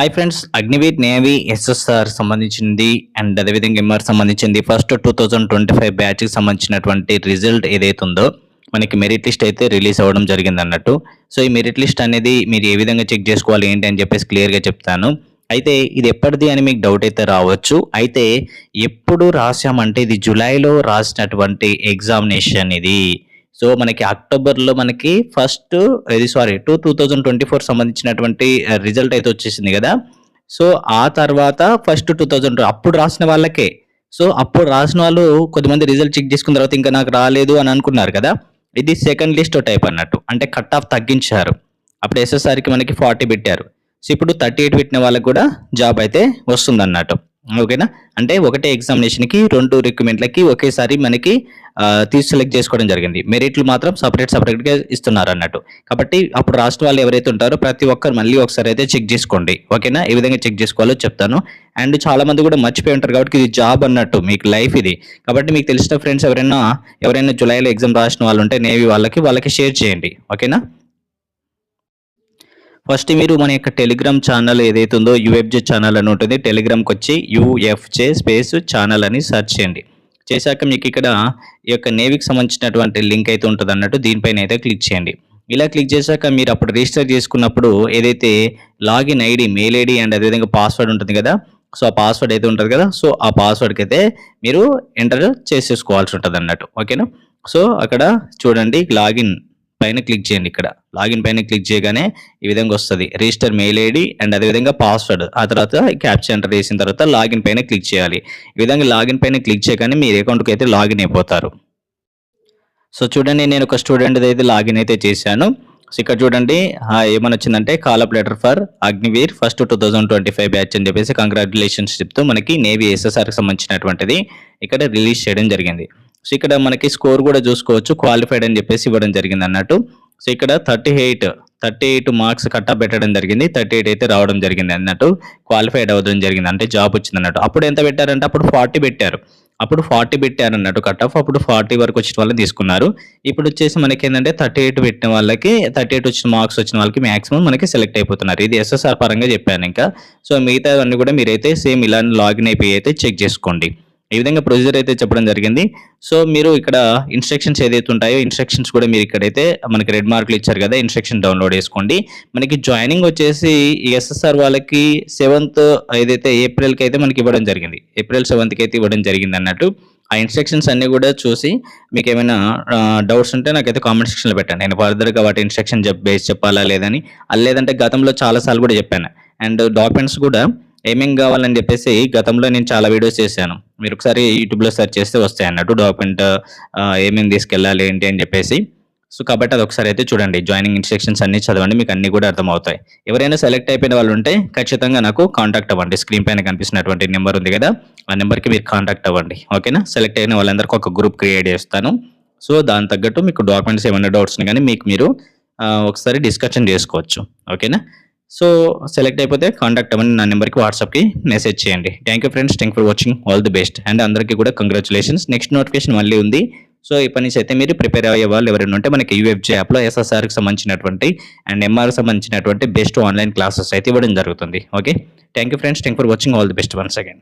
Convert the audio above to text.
Hi friends Agniveer navy S S R సంబంధించింది and అదేవిధంగా MR సంబంధించింది. First two thousand twenty five బ్యాచ్కి సంబంధించినటువంటి result ఏదైతే ఉందో మనకి మెరిట్ లిస్ట్ అయితే రిలీజ్ అవ్వడం జరిగింది అన్నట్టు. సో ఈ మెరిట్ లిస్ట్ అనేది మీరు ఏ విధంగా చెక్ చేసుకోవాలి ఏంటి అని చెప్పేసి క్లియర్గా చెప్తాను. అయితే ఇది ఎప్పటిది అని మీకు డౌట్ అయితే రావచ్చు. అయితే ఎప్పుడు రాసామంటే ఇది జూలైలో రాసినటువంటి ఎగ్జామినేషన్ ఇది. సో మనకి అక్టోబర్లో మనకి ఫస్ట్ ఇది sorry two two thousand twenty four సంబంధించినటువంటి రిజల్ట్ అయితే వచ్చేసింది కదా. సో ఆ తర్వాత ఫస్ట్ టూ థౌజండ్ అప్పుడు రాసిన వాళ్ళకే. సో అప్పుడు రాసిన వాళ్ళు కొద్దిమంది రిజల్ట్ చెక్ చేసుకున్న తర్వాత ఇంకా నాకు రాలేదు అని అనుకున్నారు కదా. ఇది సెకండ్ లిస్ట్ టైప్ అన్నట్టు. అంటే కట్ ఆఫ్ తగ్గించారు. అప్పుడు ఎస్ఎస్ఆర్కి మనకి ఫార్టీ పెట్టారు. సో ఇప్పుడు థర్టీ ఎయిట్ పెట్టిన వాళ్ళకి కూడా జాబ్ అయితే వస్తుంది అన్నట్టు ఓకేనా? అంటే ఒకటే ఎగ్జామినేషన్కి రెండు రిక్రూట్మెంట్లకి ఒకేసారి మనకి తీసి సెలెక్ట్ చేసుకోవడం జరిగింది. మెరిట్లు మాత్రం సపరేట్ సపరేట్గా ఇస్తున్నారు అన్నట్టు కాబట్టి అప్పుడు రాష్ట్ర వాళ్ళు ఎవరైతే ఉంటారో ప్రతి ఒక్కరు మళ్ళీ ఒకసారి అయితే చెక్ చేసుకోండి. ఓకేనా? ఏ విధంగా చెక్ చేసుకోవాలో చెప్తాను. అండ్ చాలా మంది కూడా మర్చిపోయి ఉంటారు కాబట్టి ఇది జాబ్ అన్నట్టు మీకు లైఫ్ ఇది. కాబట్టి మీకు తెలిసిన ఫ్రెండ్స్ ఎవరైనా ఎవరైనా జూలైలో ఎగ్జామ్ రాసిన వాళ్ళు ఉంటే నేవీ వాళ్ళకి వాళ్ళకి షేర్ చేయండి. ఓకేనా? ఫస్ట్ మీరు మన యొక్క టెలిగ్రామ్ ఛానల్ ఏదైతే ఉందో యూఎఫ్జే ఛానల్ అని ఉంటుంది టెలిగ్రామ్కి వచ్చి U F J space channel అని సెర్చ్ చేయండి. చేశాక మీకు ఇక్కడ ఈ యొక్క నేవీకి సంబంధించినటువంటి లింక్ అయితే ఉంటుంది అన్నట్టు దీనిపైన అయితే క్లిక్ చేయండి. ఇలా క్లిక్ చేశాక మీరు అప్పుడు రిజిస్టర్ చేసుకున్నప్పుడు ఏదైతే login ID mail ID and అదేవిధంగా పాస్వర్డ్ ఉంటుంది కదా సో ఆ పాస్వర్డ్ అయితే ఉంటుంది కదా సో ఆ పాస్వర్డ్కి అయితే మీరు ఎంటర్ చేసేసుకోవాల్సి ఉంటుంది అన్నట్టు. ఓకేనా? సో అక్కడ చూడండి లాగిన్ పైన క్లిక్ చేయండి ఇక్కడ. లాగిన్ పైన క్లిక్ చేయగానే ఈ విధంగా వస్తుంది. రిజిస్టర్ మెయిల్ ఐడి అండ్ అదేవిధంగా పాస్వర్డ్ ఆ తర్వాత క్యాప్చర్ ఎంటర్ చేసిన తర్వాత లాగిన్ పైన క్లిక్ చేయాలి. ఈ విధంగా లాగిన్ పైన క్లిక్ చేయగానే మీ అకౌంట్కి అయితే లాగిన్ అయిపోతారు. సో చూడండి నేను ఒక స్టూడెంట్ అయితే లాగిన్ అయితే చేశాను. సో ఇక్కడ చూడండి ఏమని వచ్చిందంటే call up letter for Agniveer first two thousand twenty five batch అని చెప్పేసి కంగ్రాచులేషన్స్ చెప్తూ మనకి నేవీ ఎస్ఎస్ఆర్కి సంబంధించినటువంటిది ఇక్కడ రిలీజ్ చేయడం జరిగింది. సో ఇక్కడ మనకి స్కోర్ కూడా చూసుకోవచ్చు. క్వాలిఫైడ్ అని చెప్పేసి ఇవ్వడం జరిగింది అన్నట్టు. సో ఇక్కడ thirty eight thirty eight marks కట్టా పెట్టడం జరిగింది. థర్టీ ఎయిట్ అయితే రావడం జరిగింది అన్నట్టు. క్వాలిఫైడ్ అవ్వడం జరిగింది. అంటే జాబ్ వచ్చింది అన్నట్టు. అప్పుడు ఎంత పెట్టారంటే అప్పుడు ఫార్టీ పెట్టారు. అప్పుడు ఫార్టీ పెట్టారు అన్నట్టు కట్ ఆఫ్ అప్పుడు ఫార్టీ వరకు వచ్చిన వాళ్ళని తీసుకున్నారు. ఇప్పుడు వచ్చేసి మనకి ఏంటంటే థర్టీ ఎయిట్ పెట్టిన వాళ్ళకి థర్టీ ఎయిట్ వచ్చిన మార్క్స్ వచ్చిన వాళ్ళకి మాక్సిమం మనకి సెలెక్ట్ అయిపోతున్నారు. ఇది ఎస్ఎస్ఆర్ పరంగా చెప్పాను ఇంకా. సో మిగతా అన్ని కూడా మీరైతే సేమ్ ఇలా లాగిన్ అయిపోయి అయితే చెక్ చేసుకోండి. ఈ విధంగా ప్రొసీజర్ అయితే చెప్పడం జరిగింది. సో మీరు ఇక్కడ ఇన్స్ట్రక్షన్స్ ఏదైతే ఉంటాయో ఇన్స్ట్రక్షన్స్ కూడా మీరు ఇక్కడైతే మనకి రెడ్ మార్కులు ఇచ్చారు కదా ఇన్స్ట్రక్షన్ డౌన్లోడ్ చేసుకోండి. మనకి జాయినింగ్ వచ్చేసి ఎస్ఎస్ఆర్ వాళ్ళకి సెవెంత్ ఏదైతే ఏప్రిల్కి అయితే మనకి ఇవ్వడం జరిగింది. ఏప్రిల్ సెవెంత్కి అయితే ఇవ్వడం జరిగింది అన్నట్టు. ఆ ఇన్స్ట్రక్షన్స్ అన్ని కూడా చూసి మీకు ఏమైనా డౌట్స్ ఉంటే నాకైతే కామెంట్ సెక్షన్లో పెట్టండి. నేను ఫర్దర్గా వాటి ఇన్స్ట్రక్షన్ చెప్ బేస్ చెప్పాలా లేదని. అది లేదంటే గతంలో చాలాసార్లు కూడా చెప్పాను. అండ్ డాక్యుమెంట్స్ కూడా ఏమేం కావాలని చెప్పేసి గతంలో నేను చాలా వీడియోస్ చేశాను. మీరు ఒకసారి యూట్యూబ్లో సెర్చ్ చేస్తే వస్తాయి అన్నట్టు డాక్యుమెంట్ ఏమేమి తీసుకెళ్ళాలి ఏంటి అని చెప్పేసి. సో కాబట్టి అది ఒకసారి అయితే చూడండి. జాయినింగ్ ఇన్స్ట్రక్షన్స్ అన్ని చదవండి మీకు అన్ని కూడా అర్థమవుతాయి. ఎవరైనా సెలెక్ట్ అయిపోయిన వాళ్ళు ఉంటే ఖచ్చితంగా నాకు కాంటాక్ట్ అవ్వండి. స్క్రీన్ పైన కనిపిస్తున్నటువంటి నెంబర్ ఉంది కదా ఆ నెంబర్కి మీరు కాంటాక్ట్ అవ్వండి. ఓకేనా సెలెక్ట్ అయిన వాళ్ళందరికీ ఒక గ్రూప్ క్రియేట్ చేస్తాను. సో దాని తగ్గట్టు మీకు డాక్యుమెంట్స్ ఏమైనా డౌట్స్ కానీ మీకు మీరు ఒకసారి డిస్కషన్ చేసుకోవచ్చు. ఓకేనా సో సెలెక్ట్ అయిపోతే కాంటాక్ట్ అవ్వండి నా నెంబర్కి వాట్సాప్కి మెసేజ్ చేయండి. Thank you friends thank for watching all the best and అందరికీ కూడా కంగ్రాచులేషన్స్ నెక్స్ట్ నోటిఫికేషన్ మళ్ళీ ఉంది. సో ఇప్పటి నుంచి అయితే మీరు ప్రిపేర్ అయ్యే వాళ్ళు ఎవరైనా ఉంటే మనకి యూఎఫ్జే యాప్లో ఎస్ఎస్ఆర్కి సంబంధించినటువంటి అండ్ ఎంఆర్కి సంబంధించినటువంటి బెస్ట్ ఆన్లైన్ క్లాసెస్ అయితే ఇవ్వడం జరుగుతుంది. Okay thank you friends thank for watching all the best once again